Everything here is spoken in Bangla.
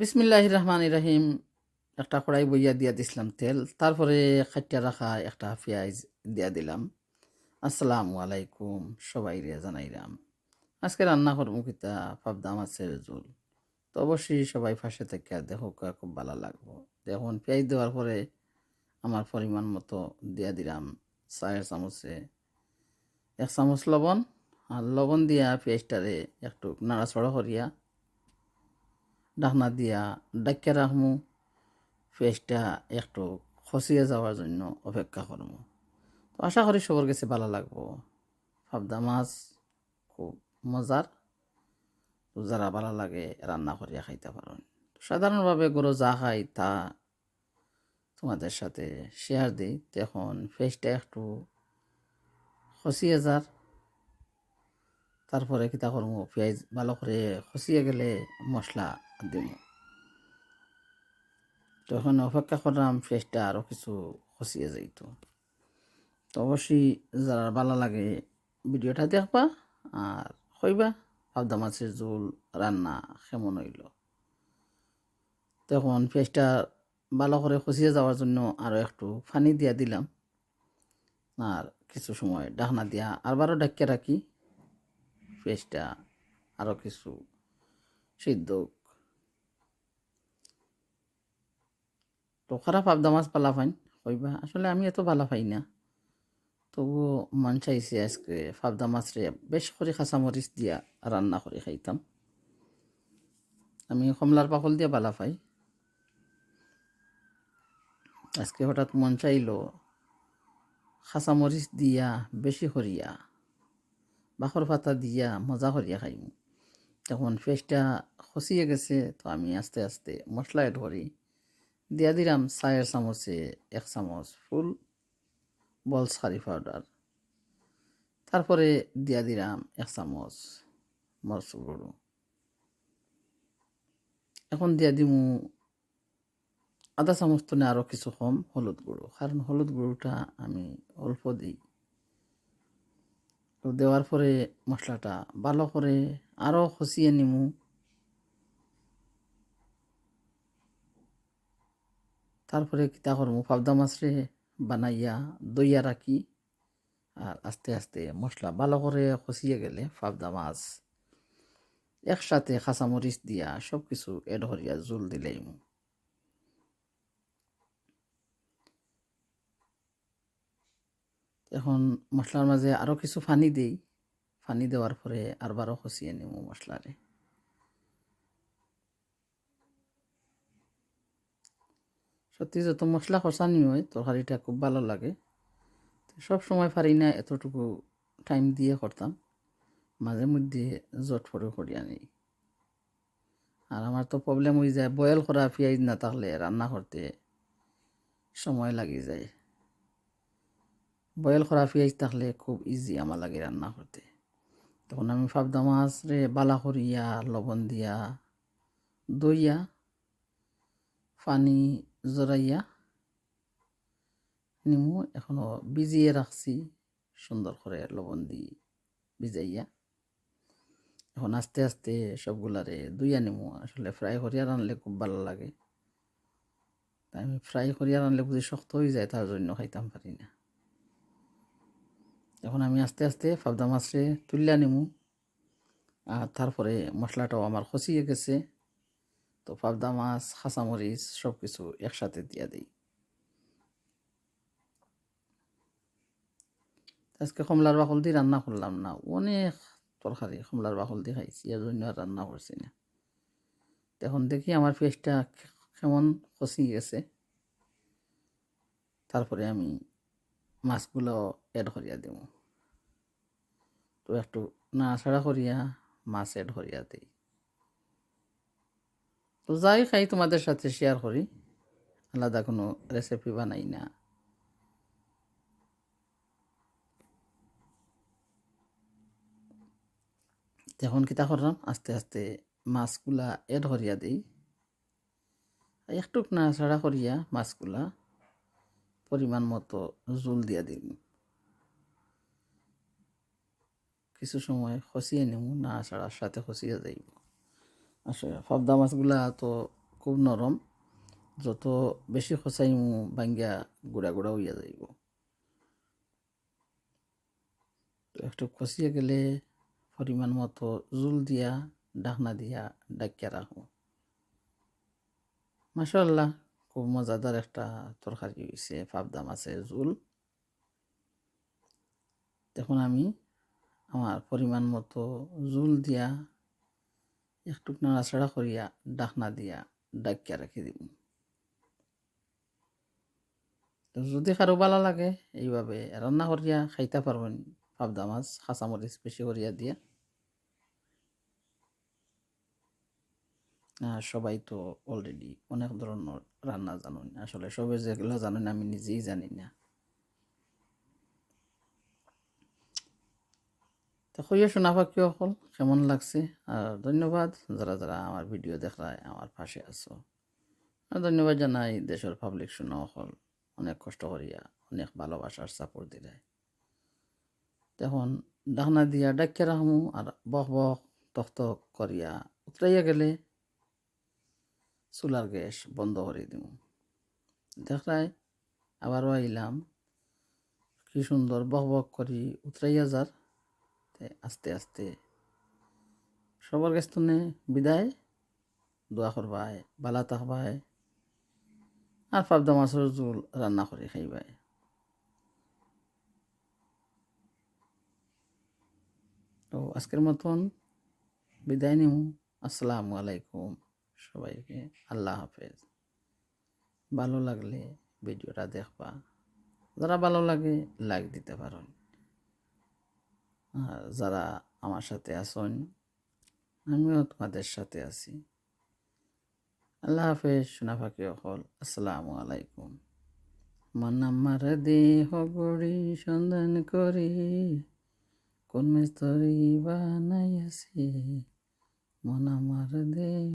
বিসমিল্লাহ রহমান ইরাহিম একটা কড়াই বইয়া দিয়া দিছিলাম তেল, তারপরে খাটিয়া রাখা একটা পেঁয়াজ দিয়া দিলাম। আসসালামু আলাইকুম, সবাই রে জানাইলাম আজকে রান্না করব কিতা? পাবদা মাছের ঝোল। তো অবশ্যই সবাই পাশে থেকে দেখো খুব ভালো লাগবো। দেখুন, পেঁয়াজ দেওয়ার পরে আমার পরিমাণ মতো দিয়া দিলাম চায়ের চামচে। এক চামচ লবণ, আর লবণ দিয়া পেঁয়াজটারে একটু নাড়াচড়া করিয়া ডাকনা দিয়া ডাকিয়া রাখমু পেঁয়াজটা একটু খসিয়ে যাওয়ার জন্য অপেক্ষা করব তো আশা করি সবার কাছে ভালো লাগবো। পাবদা মাছ খুব মজার। যারা ভালো লাগে রান্না করিয়া খাইতে পারেন। সাধারণভাবে গরু যা খাই তা তোমাদের সাথে শেয়ার দিই। তখন পেঁয়াজটা একটু খসিয়ে যার। তারপরে কিতা করব পেঁয়াজ ভালো করে খসিয়ে গেলে মশলা দিব তখন অপেক্ষা করলাম পেঁয়াজটা আরও কিছু খসিয়ে যাইতো। তো অবশ্যই যারা ভালো লাগে ভিডিওটা দেখবা আর কইবা পাবদা মাছের ঝোল রান্না কেমন হইল। তখন পেঁয়াজটা ভালো করে খসিয়ে যাওয়ার জন্য আরও একটু পানি দিয়া দিলাম। আর কিছু সময় ডাকনা দিয়া আরবারও ডাকিয়ে রাখি। ফেসটা আরও কিছু সিদ্ধ তো খারাপ পাবদা মাছ পালা পাইন কইবা আসলে আমি এত ভালো পাই না। তবুও মন চাইছে আজকে পাবদা মাছরে বেশ করে কাঁচামরিচ দিয়া রান্না করে খাইতাম। আমি কমলার পাকল দিয়ে ভালো পাই। আজকে হঠাৎ মন চাইলো কাঁচামরিচ দিয়া বেশি করিয়া, বাখর পাতা দিয়া মজা করিয়া খাইম। তখন পেঁয়াজটা খসিয়ে গেছে, তো আমি আস্তে আস্তে মশলা এড করি। দিয়া দিলাম চায়ের চামচে এক চামচ ফুল বল খারি পাউডার তারপরে দিয়া দিলাম এক চামচ মরচ গুঁড়ো। এখন দিয়া দিমু আধা চামচ তো আরও কিছু কম হলুদ গুঁড়ো, কারণ হলুদ গুঁড়োটা আমি অল্প দিই। তো দেওয়ার পরে মশলাটা ভালো করে আরও খসিয়ে নিমু। তারপরে কিতা করব পাবদা মাছরে বানাইয়া দইয়া রাখি আর আস্তে আস্তে মশলা ভালো করে খসিয়ে গেলে পাবদা মাছ একসাথে কাঁচামরিচ দিয়া সব কিছু এড করিয়া জোল দিলেই এখন মশলার মাঝে আরও কিছু পানি দিই। পানি দেওয়ার পরে আরবারও খসিয়ে নিব মশলারে। সত্যি যত মশলা কষানি হয়, তরকারিটা খুব ভালো লাগে। সব সময় পারি না, এতটুকু টাইম দিয়ে করতাম। মাঝে মধ্যে জট ফটো করি আনি আর আমার তো প্রবলেম হয়ে যায় বয়েল করা পেঁয়াজ না থাকলে রান্না করতে সময় লাগি যায়। বয়েল করা পেঁয়াজ থাকলে খুব ইজি আমার লাগে রান্না করতে। তখন আমি পাবদা মাছ রে বালা করিয়া লবণ দিয়া, দইয়া, পানি জড়াইয়া নিমু এখনও ভিজিয়ে রাখছি, সুন্দর করে লবণ দি ভিজাইয়া। এখন আস্তে আস্তে সবগুলারে দুইয়া নিমু, আসলে ফ্রাই করিয়া রানলে খুব ভালো লাগে। তাই আমি ফ্রাই করিয়া রানলে বুঝি শক্ত হয়ে যায়, তার জন্য খাইতাম পারি না। এখন আমি আস্তে আস্তে পাবদা মাছরে তুলিয়া নিমু, আর তারপরে মশলাটাও আমার খসিয়ে গেছে। তো পাবদা মাছ কাঁচামরিচ সব কিছু একসাথে দিয়া দিই। আজকে কমলার বাকল দিয়ে রান্না করলাম না, অনেক তরকারি কমলার বাকল দিয়ে খাইছি, এর জন্য আর রান্না করছি না। তখন দেখি আমার পেঁয়াজটা কেমন খসি গেছে। তারপরে আমি মাছগুলো এড করিয়া দিব। তো একটু নাড়াচাড়া করিয়া মাছ এড করিয়া দিই। তো যাই খাই তোমাদের সাথে শেয়ার করি। আলাদা কোনো রেসিপি বানাই না। তখন কিতা করলাম, আস্তে আস্তে মাছগুলা এড করিয়া দিই। একটু নাড়াচাড়া করিয়া মাছগুলা পরিমাণ মতো জোল দিয়া দিই। কিছু সময় খসিয়ে নেব না ছাড়ার সাথে খসিয়ে যাইব। আসলে পাবদা মাছগুলা তো খুব নরম, যত বেশি খসাইমু ভাঙ্গিয়া গুড়া গুড়া হইয়া যাইব। তো একটু কষিয়ে গেলে পরিমাণ মতো জুল দিয়া, ডাকনা দিয়া ডাকিয়া রাখো মাসাল্লাহ খুব মজাদার একটা তরকারি হয়েছে পাবদা মাছের জুল। তখন আমি আমার পরিমাণ মতো জুল দিয়া একটু নাড়াচাড়া করিয়া ডাকনা দিয়া ডাকিয়া রাখি দিব। যদি কারও ভালো লাগে, এইভাবে রান্না করিয়া খাইতে পারবেন। পাবদা মাছ, কাঁচামরিচ বেশি করিয়া দিয়া। সবাই তো অলরেডি অনেক ধরনের রান্না জানেন। আসলে সবে যেগুলো জানেন, আমি নিজেই জানি না। তো কইয়া শোনা পাখি অকল কেমন লাগছে? আর ধন্যবাদ। যারা যারা আমার ভিডিও দেখায় আমার পাশে আছো। ধন্যবাদ জানাই দেশের পাবলিক শোনা অকল অনেক কষ্ট করিয়া অনেক ভালোবাসার সাপোর্ট দিলে। তখন ডাকনা দিয়া ডাকিয়া রাখমু আর বক বক তক তক করিয়া উতরাইয়া গেলে চুলার গ্যাস বন্ধ করে দিব দেখায় আবারও আইলাম কি সুন্দর বক বক করি উতরাইয়া যার আস্তে আস্তে সবার কাছ থেকে বিদায়। দোয়া করবাই, বালা থাকবাই। আর পাবদা মাছের জোল রান্না করে খাইবাই। তো আজকের মতন বিদায় নিব আসসালামু আলাইকুম সবাইকে। আল্লাহ হাফেজ। ভালো লাগলে ভিডিওটা দেখবা। যারা ভালো লাগে লাইক দিতে পারেন আর যারা আমার সাথে আসেন, আমিও তোমাদের সাথে আছি। আল্লাহ হাফেজ সোনা ফাঁকি অকল। আসসালামু আলাইকুম। মন আমার দেহ গড়ি, সন্ধান করি, কোন মিস্তরি বানাইয়াছি। মন আমার দেহ